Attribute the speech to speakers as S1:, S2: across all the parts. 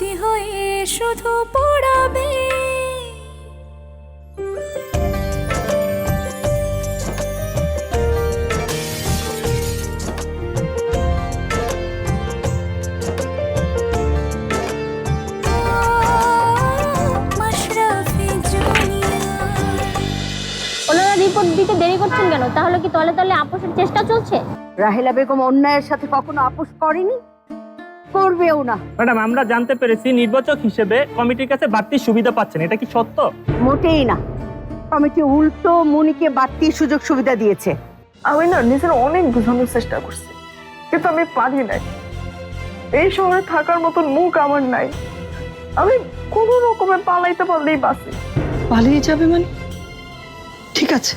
S1: স্মৃতি হয়ে শুধু পড়াবে।
S2: রিপোর্ট দিতে দেরি করছেন কেন? তাহলে কি তলে তলে আপোষের চেষ্টা চলছে?
S3: রাহেলা বেগম অন্যায়ের সাথে কখনো আপোষ করেনি? করবেও না।
S4: ম্যাডাম আমরা জানতে পেরেছি নির্বাচক হিসেবে কমিটির কাছে বাড়তি সুবিধা পাচ্ছেন। এটা কি সত্য?
S3: মোটেই না। কমিটি উল্টো মনিকে বাড়তি সুযোগ সুবিধা দিয়েছে।
S5: আমি না নিজের অনেক বোঝানোর চেষ্টা করছি কিন্তু আমি পারি নাই। এই শহরে থাকার মতন মুখ আমার নাই। আমি কোনো রকমে পালাইতে পারলেই বাঁচি।
S6: পালিয়ে যাবে মানে? ঠিক আছে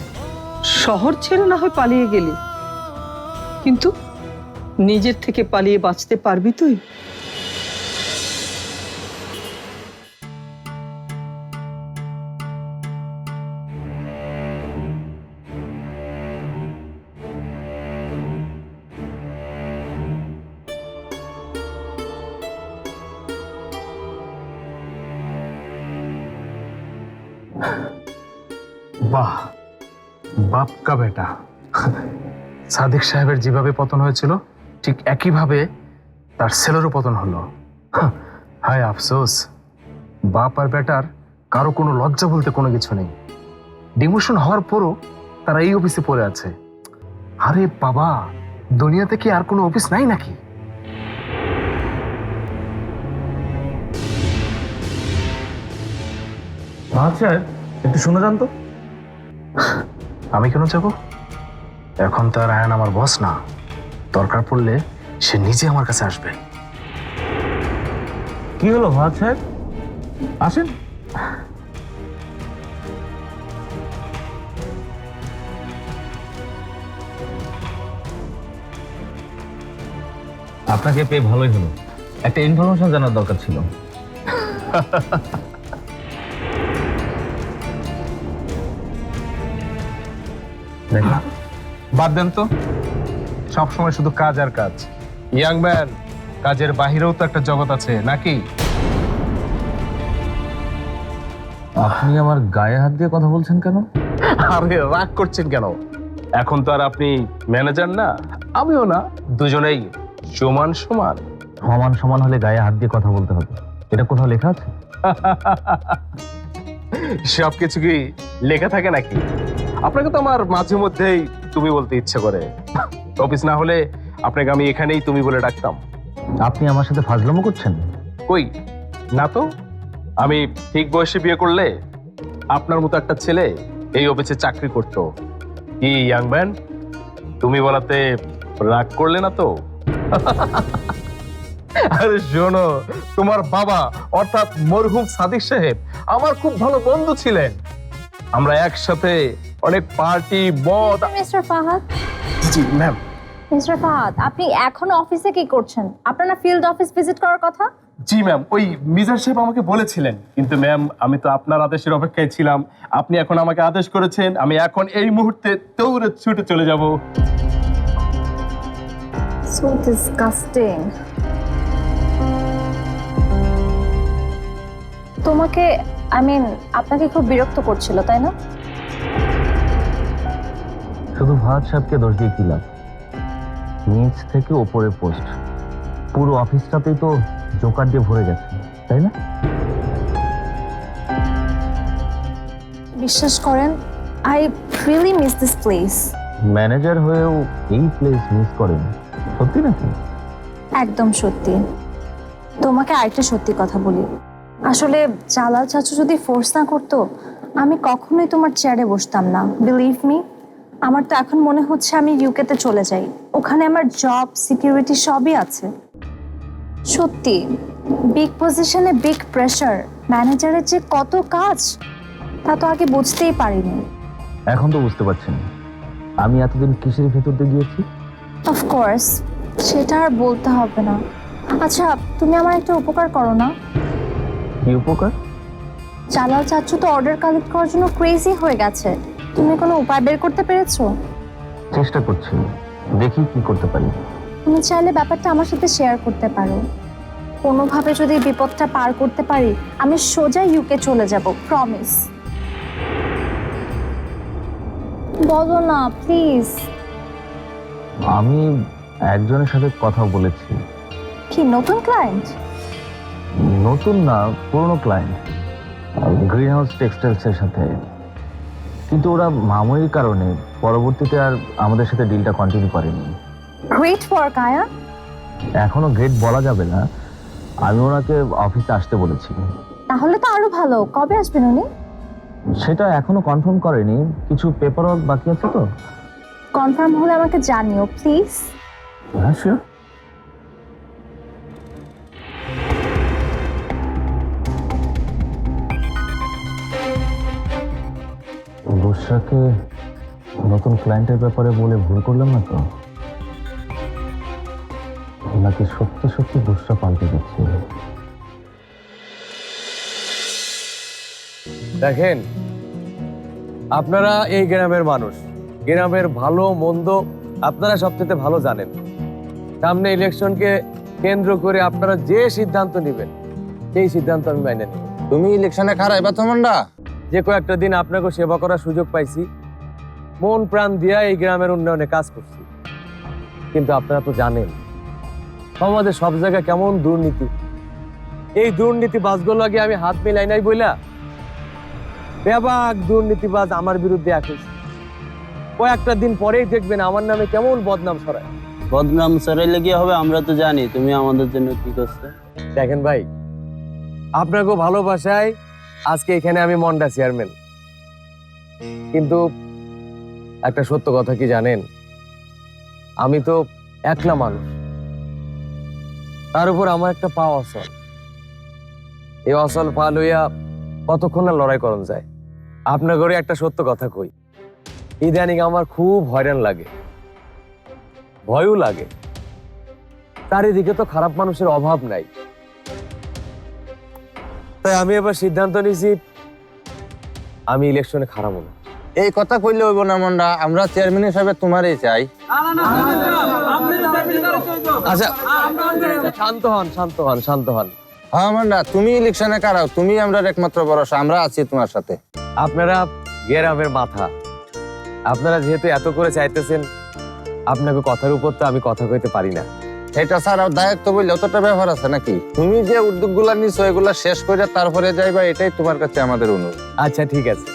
S6: শহর ছেড়ে না হয় পালিয়ে গেলি। কিন্তু নিজের থেকে পালিয়ে বাঁচতে পারবি তুই?
S7: বাহ বাপ কা বেটা। সাদিক সাহেবের যেভাবে পতন হয়েছিল ঠিক একইভাবে তার ছেলেরও পতন হলো। হায় আফসোস। বাপ আর বেটার কারও কোনো লজ্জা বলতে কোনো কিছু নেই। ডিমোশন হওয়ার পরও তারা এই অফিসে পড়ে আছে। আরে বাবা দুনিয়াতে কি আর কোনো অফিস নাই নাকি?
S8: একটু শুনে যান তো।
S7: আমি কেন যাব? এখন তার আয়ন আমার বস না। দরকার পড়লে সে নিজে আমার কাছে আসবে।
S8: কি হলো ভাত সাহেব? আসেন। আপনাকে পেয়ে ভালোই হলো। একটা ইনফরমেশন জানার দরকার ছিল।
S7: বাদ দেন তো। সবসময় শুধু কাজ আর কাজ। ইয়াং ম্যান কাজের বাহিরেও তো একটা জগৎ আছে নাকি?
S8: আপনি আমার গায়ে হাত দিয়ে কথা বলছেন কেন?
S7: আরে রাগ করছেন কেন? এখন তো আর আপনি ম্যানেজার না আমিও না দুজনেই সমান সমান।
S8: সমান সমান হলে গায়ে হাত দিয়ে কথা বলতে হবে। এটা কোথাও লেখা আছে?
S7: সবকিছু কি লেখা থাকে নাকি? আপনাকে তো আমার মাঝে মধ্যেই তুমি বলতে ইচ্ছে করে। অফিস না হলে আপনাকে আমি এখানেই তুমি বলে ডাকতাম।
S8: আপনি আমার সাথে ফাজলামো করছেন?
S7: কই? না তো। আমি ঠিক বয়সে বিয়ে করলে আপনার মতো একটা ছেলে এই অফিসে চাকরি করতো। কি ইয়াং ম্যান তুমি বলাতে রাগ করলে না তো? আরে শোনো তোমার বাবা অর্থাৎ মরহুম সাদিক সাহেব আমার খুব ভালো বন্ধু ছিলেন। আমরা একসাথে অনেক পার্টি মদ
S2: mister Fahad
S7: ji ma'am
S2: mister Fahad আপনি এখন অফিসে কি করছেন? আপনার না ফিল্ড অফিস ভিজিট করার কথা?
S7: জি ম্যাম ওই মিজার সাহেব আমাকে বলেছিলেন। কিন্তু ম্যাম আমি তো আপনার আদেশের অপেক্ষায় ছিলাম। আপনি এখন আমাকে আদেশ করেছেন আমি এখন এই মুহূর্তে দৌড়ে ছুটে চলে যাব।
S2: সো ডিসকাস্টিং তোমাকে আই মিন আপনাকে খুব বিরক্ত করছিল তাই না?
S8: শুধু ভাত সাহেবকে দোষ দিয়ে কি লাভ? নিচ থেকে ওপরে পোস্ট। পুরো অফিসটাতেই তো জোকার দিয়ে ভরে গেছে তাই না?
S2: বিশ্বাস করেন I really miss this place
S8: manager হয়েও এই প্লেস মিস করেন। সত্যি নাকি?
S2: একদম সত্যি। তোমাকে আরেকটা সত্যি কথা বলি। আসলে জালাল চাচু যদি ফোর্স না করতো আমি কখনোই তোমার চেয়ারে বসতাম না। বিলিভ মি আমার তো এখন মনে হচ্ছে আমি ইউকেতে চলে যাই। ওখানে আমার জব সিকিউরিটি সবই আছে। সত্যি বিগ পজিশনে বিগ প্রেশার ম্যানেজারের যে কত কাজ তা তো আগে বুঝতেই পারিনি।
S8: এখন তো বুঝতে পারছেন আমি এতদিন কিসের ভেতর দিয়ে গিয়েছি?
S2: অফকোর্স সেটা আর বলতে হবে না। আচ্ছা তুমি আমার একটা উপকার করো না।
S8: কি উপকার?
S2: জালাল চাচ্ছু তো অর্ডার কালেক্ট করার জন্য ক্রেজি হয়ে গেছে। তুমি কোনো উপায় বের করতে পেরেছ?
S8: চেষ্টা করছি। দেখি কি করতে পারি।
S2: তুমি চাইলে ব্যাপারটা আমার সাথে শেয়ার করতে পারো। কোনোভাবে যদি বিপদটা পার করতে পারি আমি সোজা ইউকে চলে যাব প্রমিস বলো না প্লিজ
S9: আমি একজনের সাথে কথা বলেছি।
S2: কি নতুন ক্লায়েন্ট
S9: নতুন না পুরনো ক্লায়েন্ট গ্রিন হাউস টেক্সটাইলসের সাথে। কিন্তু ওরা মামুলির কারণে পরবর্তীতে আর আমাদের সাথে ডিলটা কন্টিনিউ করেনি।
S2: গ্রেট ওয়ার্ক আয়া
S9: এখনও গ্রেট বলা যাবে না। আমি ওনাকে অফিসে আসতে বলেছি।
S2: তাহলে তো আরও ভালো। কবে আসবেন উনি?
S9: সেটা এখনও কনফার্ম করেনি। কিছু পেপার বাকি আছে তো?
S2: কনফার্ম হলে আমাকে জানিও প্লিজ
S9: হ্যাঁ বর্ষাকে নতুন ক্লায়েন্টের ব্যাপারে বলে ভুল করলাম না তো? নাকি সত্যি সত্যি বর্ষা পাল্টে যাচ্ছে
S10: দেখেন আপনারা এই গ্রামের মানুষ। গ্রামের ভালো মন্দ আপনারা সবচেয়ে ভালো জানেন। সামনে ইলেকশনকে কেন্দ্র করে আপনারা যে সিদ্ধান্ত নেবেন সেই সিদ্ধান্ত আমি মাইনে নেব।
S11: তুমি ইলেকশনে খারাইবা তোমান্ডা
S10: যে কয়েকটা দিন আপনাকে সেবা করার সুযোগ পাইছি মন প্রাণ দিয়া এই গ্রামের উন্নয়নে কাজ করছি। কিন্তু আপনারা তো জানেন সমাজে সব জায়গায় কেমন দুর্নীতি। এই দুর্নীতি বাজগুলো আগে আমি হাত মিলাই নাই বইলা ব্যাপক দুর্নীতিবাজ আমার বিরুদ্ধে আসেছে কয়েকটা দিন পরেই দেখবেন আমার নামে কেমন বদনাম ছড়ায়।
S12: বদনাম সরাইলে কি হবে? আমরা তো জানি তুমি আমাদের জন্য কি করছ?
S10: দেখেন ভাই আপনাকে ভালোবাসায় আজকে এখানে আমি মন্ডা চেয়ারম্যান। কিন্তু একটা সত্য কথা কি জানেন? আমি তো একলা মানুষ। তার উপর আমার একটা পা অসল এই অসল পা লইয়া কতক্ষণ না লড়াই করন যায়? আপনার ঘরে একটা সত্য কথা কই। ইদানিং আমার খুব হয়রান লাগে। ভয়ও লাগে। চারিদিকে তো খারাপ মানুষের অভাব নাই। তাই আমি এবার সিদ্ধান্ত নিয়েছি আমি ইলেকশনে খারাপ না
S11: এই কথা কইলে হইব না মন্ডা আমরা চেয়ারম্যান হিসাবে তোমারই চাই।
S10: আচ্ছা। শান্ত হন শান্ত হন শান্ত হন।
S11: হ্যাঁ মন্ডা তুমি ইলেকশনে কারাও তুমি আমরা একমাত্র ভরসা আমরা আছি তোমার সাথে।
S10: আপনারা গ্রামের মাথা। আপনারা যেহেতু এত করে চাইতেছেন আপনাকে কথার উপর তো আমি কথা কইতে পারি না।
S11: এটা ছাড়াও দায়িত্ব বললে অতটা ব্যবহার আছে নাকি? তুমি যে উদ্যোগগুলা নিছো এগুলা শেষ করে তারপরে যাইবা এটাই তোমার কাছে আমাদের অনুরোধ।
S10: আচ্ছা ঠিক আছে।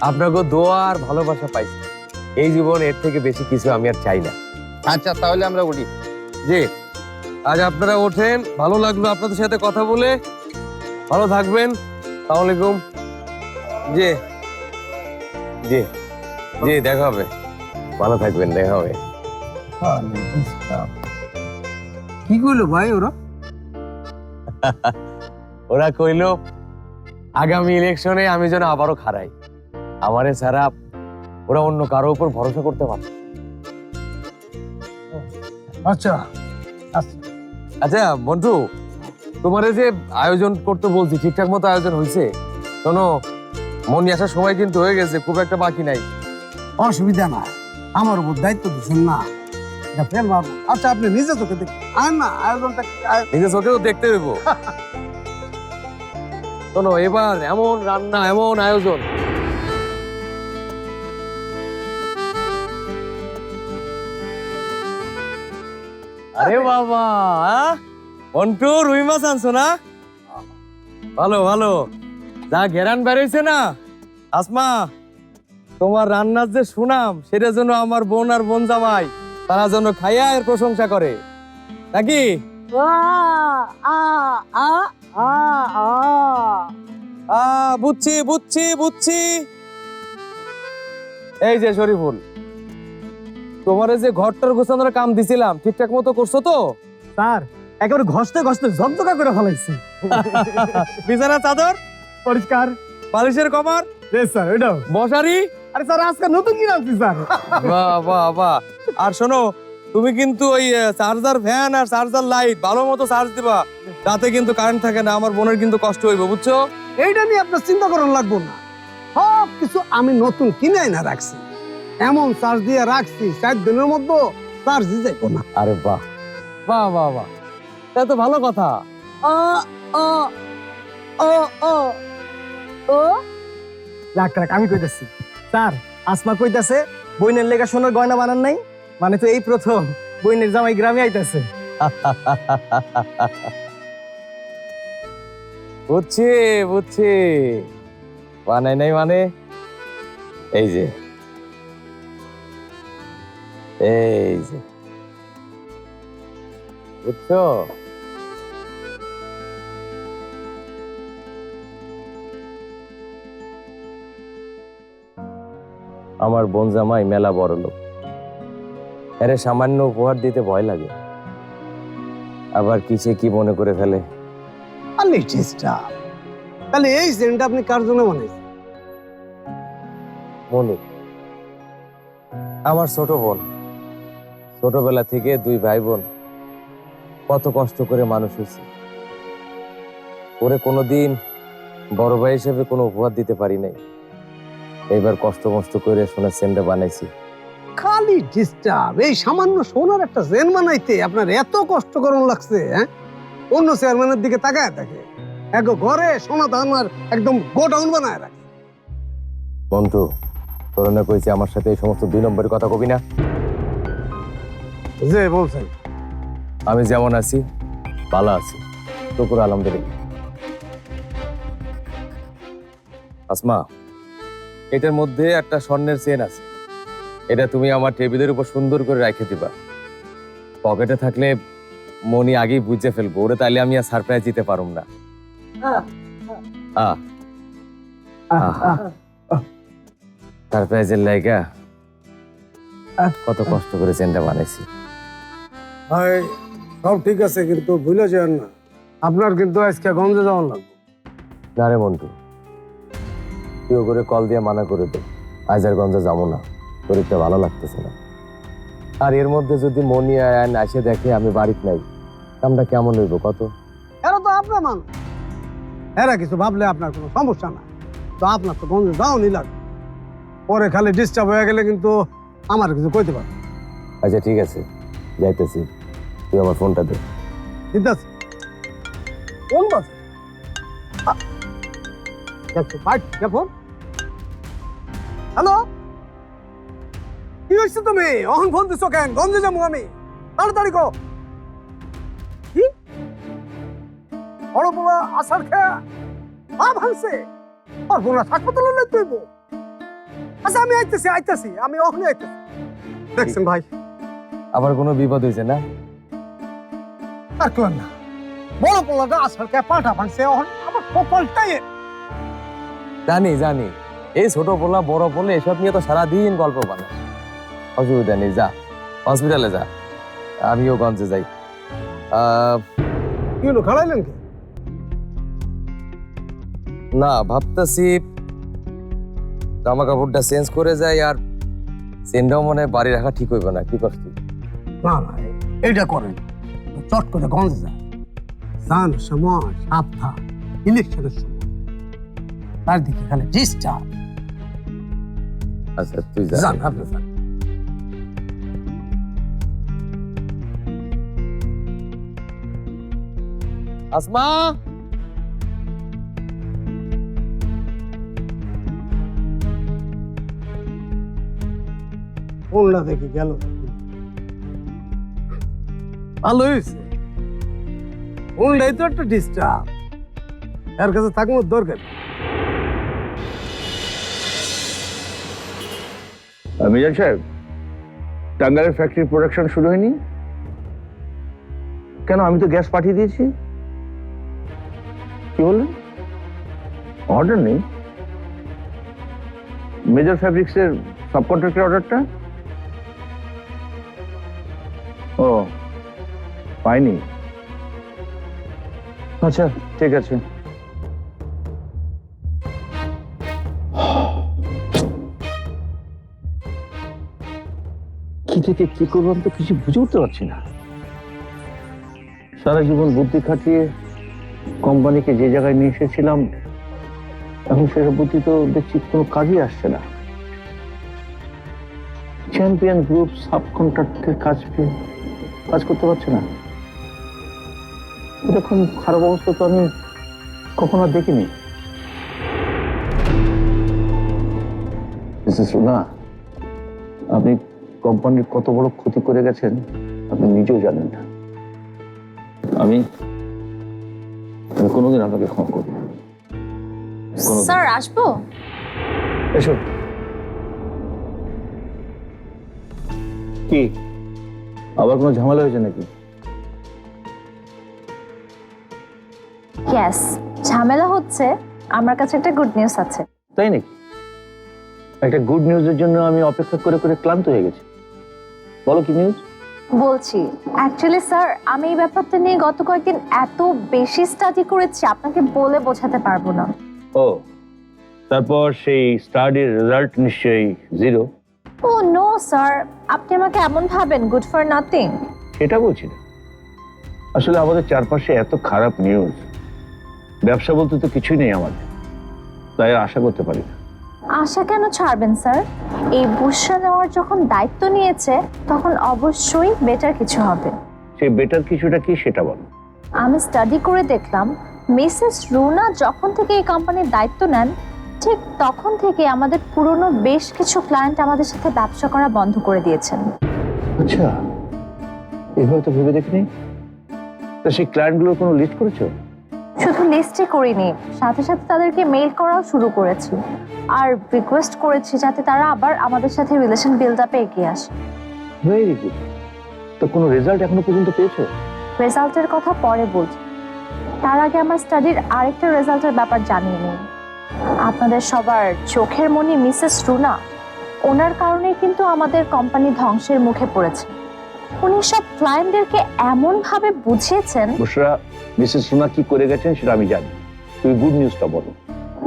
S10: আপনাকে দোয়া আর ভালোবাসা পাইছি। এই জীবন এর থেকে বেশি কিছু আমি আর চাই না।
S11: আচ্ছা তাহলে আমরা উঠি।
S10: জি। আজ আপনারা ওঠেন ভালো লাগল আপনাদের সাথে কথা বলে। ভালো থাকবেন। আলাইকুম। জি। জি। জি দেখা হবে। ভালো থাকবেন দেখা হবে।
S11: কি কইলো ভাই ওরা?
S10: ওরা কইলো আগামী ইলেকশনে আমি যেন আবারও খারাই আমারে ছাড়া ওরা অন্য কারও উপর ভরসা করতে পারে
S11: আচ্ছা
S10: আচ্ছা। মন্টু তোমার যে আয়োজন করতে বলছি ঠিকঠাক মতো আয়োজন হয়েছে শোনো মন আসার সময় কিন্তু হয়ে গেছে খুব একটা বাকি নাই।
S13: অসুবিধা না আমার উপর দায়িত্ব দিচ্ছেন না। আচ্ছা আপনি নিজে চোখে দেখুন। না, আয়োজনটা
S10: চোখেও দেখতে শোনো, এবার এমন রান্না, এমন আয়োজন। আরে বাবা রুই মাছ আনছো না? ভালো ভালো। যা ঘেরান বেরোইছে না। আসমা, তোমার রান্নার যে সুনাম সেটা জন্য আমার বোন আর বোন জামাই তারা জন্য খাইয়া এর প্রশংসা করে। নাকি? আ বুঝছি বুঝছি বুঝছি। এই যে শরীফুল তোমারে যে ঘরটার গোছানোর কাম দিছিলাম ঠিকঠাক মতো করছ তো?
S13: স্যার একেবারে ঘষতে ঘষতে ঝকঝকা করে ফেলাইছি।
S10: বিছানা চাদর?
S13: পরিষ্কার।
S10: বালিশের কভার?
S13: বেশ স্যার ওইটাও
S10: মশারি?
S13: আরে স্যার আজকে নতুন কিনে স্যার।
S10: বাহ বাহ বাহ। আর শোনো তুমি কিন্তু ওই চার্জার ফ্যান আর চার্জার লাইট ভালো মতো চার্জ দিবা। তাতে কিন্তু কারেন্ট থাকে না আমার বোনের কিন্তু কষ্ট হইব বুঝছ?
S13: এইটা নিয়ে আপনার চিন্তা করার লাগবো না। সব কিছু আমি নতুন কিনে না রাখছি। এমন চার্জ দিয়ে রাখছি চার দিনের মধ্যে চার্জ দিয়ে যাইবো না।
S10: আরে বাহ। বাহ বাহ বাহ। তা তো ভালো কথা।
S13: ও ও ও ও ও?
S5: রাখ রাখ আমি কইতাছি। স্যার আসমা কইতাছে বইনের লেগা সোনার গয়না বানান নাই? মানে তো এই প্রথম। বইনের জামাই গ্রামে আইতাছে।
S10: বুঝছি বুঝছি। বানাই নাই মানে? এই যে। এই যে। বুঝছ? আমার বোন জামাই মেলা বড় লোক আরে সামান্য উপহার দিতে ভয় লাগে। আবার কিসে কি মনে করে ফেলে?
S13: আলে চেষ্টা। তাহলে এই সেন্টটা আপনি কার জন্য বানাইছেন?
S10: মনু আমার ছোট বোন ছোটবেলা থেকে দুই ভাই বোন কত কষ্ট করে মানুষ হয়েছে। ওরে কোনোদিন বড় ভাই হিসেবে কোনো উপহার দিতে পারি নাই। এবার কষ্ট মষ্ট করে সোনার সেন্টটা বানাইছি।
S13: খালি ডিস্টার্ব এই সামান্য সোনার একটা জেন বানাইতে আপনার এত কষ্ট করুন লাগছে হ্যাঁ? অন্য চেয়ারম্যানের দিকে তাকায় থাকে। এক ঘরে সোনা দানার একদম গোডাউন বানায় রাখে।
S10: মন্টু তোরনে কইছে আমার সাথে এই সমস্ত দুই নম্বরের কথা কবি না?
S13: যে বলছেন।
S10: আমি যেমন আছি ভালো আছি। টুকুর আলহামদুলিল্লাহ। আসমা এটার মধ্যে একটা স্বর্ণের চেন আছে। এটা তুমি আমার টেবিলের উপর সুন্দর করে রেখে দিবা। পকেটে থাকলে মনি আগেই বুঝে ফেলব ওরে তাইলে আমি আর সারপ্রাইজ দিতে পারুম না। সারপ্রাইজের লাইগা কত কষ্ট করে চেনটা বানাইছি।
S13: ভাই সব ঠিক আছে কিন্তু ভুলে যান না। আপনার কিন্তু আজকে গঞ্জে যাওয়ার লাগবে।
S10: না রে মন্টু। তুই করে কল দিয়ে মানা করে দে আজ আর গঞ্জে যাব না। শরীরটা ভালো লাগতেছে না। আর এর মধ্যে যদি মনি আয়ান এসে দেখে আমি বাড়িতে নাই কামটা কেমন হইব কত?
S13: এরা তো আপনার মানুষ। এরা কিছু ভাবলে আপনার কোনো সমস্যা না। তো আপনার তো গঞ্জে যাওয়ানি লাগবে পরে খালি ডিস্টার্ব হয়ে গেলে কিন্তু আমার কিছু কইতে পারবে
S10: আচ্ছা ঠিক আছে। যাইতেছি। তুই আমার ফোনটা দে।
S13: আছে। কোন বাস দেখছ বাইক ফোন হ্যালো? কি হয়েছে তুমি? অহন ফোন দিছো কেন? গঞ্জে যাব আমি। তাড়াতাড়ি কো কি? বড় বড় আসার খেয়া ভাঙছে আর বোনা তুইব আচ্ছা আমি আইতেছি আইতেছি। আমি অহনে আইতেছি। দেখছেন ভাই?
S10: আবার কোনো বিপদ হয়েছে না?
S13: আর না। বড় পোলাটা আসার খেয়া পাটা ভাঙছে অহন আমার কপালটাই
S10: জানি জানি। এই ছোট পোলা বড় পোলা এসব নিয়ে তো সারাদিন গল্প বানায়। অসুবিধা নেই যা। হসপিটালে যা। আমিও গঞ্জে যাই।
S13: কি হলো খাড়াইলেন কি?
S10: না ভাবতেছি জামা কাপড়টা চেঞ্জ করে যাই আর চেনটাও মনে বাড়ি রাখা ঠিক হইবে না কি করছি?
S13: না না এইটা করেন। চট করে গঞ্জ যায় সান সময় সাবধান ইলেকশনের সময়। তার দিকে খালি ডিস্টার্ব।
S10: আচ্ছা তুই যা।
S13: যান আপনি যান।
S10: আসমা?
S13: কোনটা দেখে গেল। ভালো হয়েছে। কোনটাই তো একটা ডিস্টার্ব এর কাছে থাকানোর দরকার।
S9: মিজান সাহেব টাঙ্গালের ফ্যাক্টরি প্রোডাকশন শুরু হয়নি? কেন আমি তো গ্যাস পাঠিয়ে দিয়েছি? বললেন? অর্ডার নেই। মেজর ফ্যাব্রিক্সের সাবকন্ট্রাক্টের অর্ডারটা ও, পাইনি। আচ্ছা ঠিক আছে। কি থেকে কি করব আমি তো কিছু বুঝে উঠতে পারছি না। সারা জীবন বুদ্ধি খাটিয়ে কোম্পানিকে যে জায়গায় নিয়ে এসেছিলাম, এখন সেটা বুদ্ধি তো দেখছি কোনো কাজই আসছে না। চ্যাম্পিয়ন গ্রুপ সাব কন্ট্রাক্টের কাজ পেয়ে কাজ করতে পারছে না। এরকম খারাপ অবস্থা তো আমি কখনো দেখিনি। মিসেস আপনি কোম্পানির কত বড় ক্ষতি করে গেছেন আপনি নিজেও জানেন না। আমি আমি কোনোদিন আপনাকে ক্ষমা করব
S2: স্যার আসব?
S9: এসো। কি? আবার কোনো ঝামেলা হয়েছে নাকি?
S2: ইয়েস ঝামেলা হচ্ছে। আমার কাছে একটা গুড নিউজ আছে।
S9: তাই নাকি? একটা গুড নিউজের জন্য আমি অপেক্ষা করে করে ক্লান্ত হয়ে গেছি। বলো কি নিউজ
S2: বলছি অ্যাকচুয়ালি স্যার আমি এই ব্যাপারটা নিয়ে গত কয়েকদিন এত বেশি স্টাডি করেছি আপনাকে বলে বোঝাতে পারব না।
S9: ও তারপর সেই স্টাডির রেজাল্ট নিশ্চয়ই জিরো
S2: ও নো স্যার আপনি আমাকে এমন ভাবেন গুড ফর নাথিং
S9: সেটা বলছি না। আসলে আমাদের চারপাশে এত খারাপ নিউজ ব্যবসা বলতে তো কিছুই নেই আমাদের। তাই আশা করতে পারি না।
S2: আশা কেন ছাড়বেন স্যার? এই বুসরা নেওয়ার যখন দায়িত্ব নিয়েছে তখন অবশ্যই বেটার কিছু হবে।
S9: সেই বেটার কিছুটা কি সেটা বলো।
S2: আমি স্টাডি করে দেখলাম মিসেস রুনা যখন থেকে এই কোম্পানির দায়িত্ব নেন ঠিক তখন থেকে আমাদের পুরনো বেশ কিছু ক্লায়েন্ট আমাদের সাথে ব্যবসা করা বন্ধ করে দিয়েছেন।
S9: আচ্ছা এভাবে তো ভেবে দেখিনি। তা সেই ক্লায়েন্টগুলোর কোনো লিস্ট করেছ?
S2: শুধু লিস্টে করিনি সাথে সাথে তাদেরকে মেইল করাও শুরু করেছি। আর রিকোয়েস্ট করেছি যাতে তারা আবার আমাদের সাথে রিলেশন বিল্ড আপে এগিয়ে আসে।
S9: ভেরি গুড তো কোনো রেজাল্ট এখনও পর্যন্ত পেয়েছ?
S2: রেজাল্টের কথা পরে বলছি। তার আগে আমার স্টাডির আরেকটা রেজাল্টের ব্যাপার জানিয়ে নিন। আপনাদের সবার চোখের মনি মিসেস রুনা ওনার কারণে কিন্তু আমাদের কোম্পানি ধ্বংসের মুখে পড়েছে। উনি সব ক্লায়েন্টদেরকে এমনভাবে বুঝিয়েছেন।
S9: বুসরা মিসেস সোনা কি করে গেছেন সেটা আমি জানি। তুমি গুড নিউজটা বলো।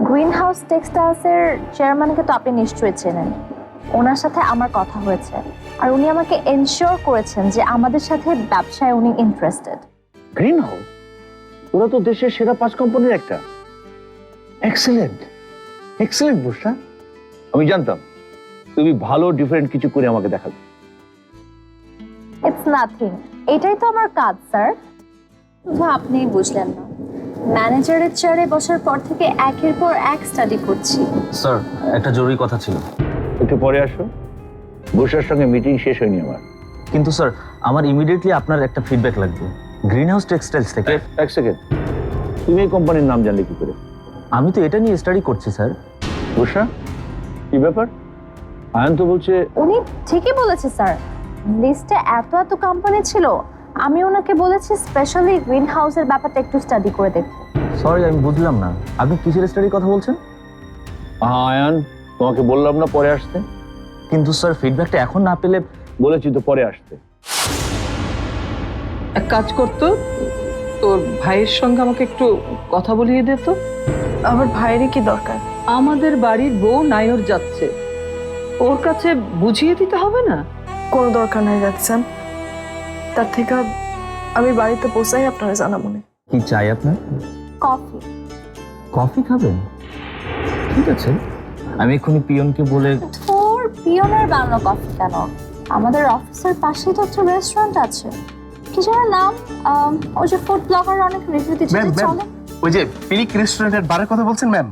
S2: গ্রিন হাউস টেক্সটাইলসের চেয়ারম্যানকে তো আপনি নিশ্চয়ই চেনেন। ওনার সাথে আমার কথা হয়েছে। আর উনি আমাকে এনশিওর করেছেন যে আমাদের সাথে ব্যবসায় উনি ইন্টারেস্টেড
S9: গ্রিন হাউস ওরা তো দেশের সেরা পাঁচ কোম্পানির একটা। Excellent excellent Busra. আমি জানতাম। তুমি ভালো ডিফারেন্ট কিছু করে আমাকে দেখাবে।
S2: ইটস নাথিং এটাই তো আমার কাজ স্যার। শুধু আপনিই বুঝলেন না। ম্যানেজারের চেয়ারে বসার পর থেকে একের পর এক স্টাডি করছি।
S9: স্যার একটা জরুরি কথা ছিল। একটু পরে আসো। বুসরার সঙ্গে মিটিং শেষ হয়নি আমার।
S8: কিন্তু স্যার আমার ইমিডিয়েটলি আপনার একটা ফিডব্যাক লাগবে। গ্রিন হাউস টেক্সটাইলস থেকে
S9: এক সেকেন্ড তুমি এই কোম্পানির নাম জানলে কি করে?
S8: আমি তো এটা নিয়ে স্টাডি করছি স্যার।
S9: বুসরা কি ব্যাপার? আয়ন তো বলছে
S2: উনি ঠিকই বলেছে স্যার। লিস্টে এত এত কোম্পানি ছিল আমি ওনাকে বলেছি স্পেশালি গ্রিন হাউসের ব্যাপারটা একটু স্টাডি করে দেখতে।
S8: সরি আমি বুঝলাম না। আপনি কিসের স্টাডির কথা বলছেন?
S9: আয়ান তোমাকে বললাম না পরে আসতে।
S8: কিন্তু স্যার ফিডব্যাকটা এখন না পেলে
S9: বলেছি তো পরে আসতে।
S6: এক কাজ করতো তোর ভাইয়ের সঙ্গে আমাকে একটু কথা বলিয়ে দে তো।
S5: আমার ভাইয়েরই কি দরকার?
S6: আমাদের বাড়ির বউ নায়র যাচ্ছে। ওর কাছে বুঝিয়ে দিতে হবে না?
S5: কোনো দরকার নাই যাচ্ছেন তার থেকে আমি বাড়িতে পৌঁছাই আপনারা জানাব না
S8: কি চাই আপনার?
S2: কফি।
S8: কফি খাবেন? ঠিক আছে। আমি এক্ষুনি পিয়নকে বলে
S2: তোর পিয়নের বানানো কফি কেন? আমাদের অফিসের পাশেই তো একটা রেস্টুরেন্ট আছে। কি যেন নাম? আম, ওই যে ফুড ব্লগার অনেক রিভিউ দিচ্ছে
S7: ম্যাম
S2: যে
S7: ম্যাম
S2: চলে।
S7: ওই যে পিরিক রেস্টুরেন্টের বারের কথা বলছেন ম্যাম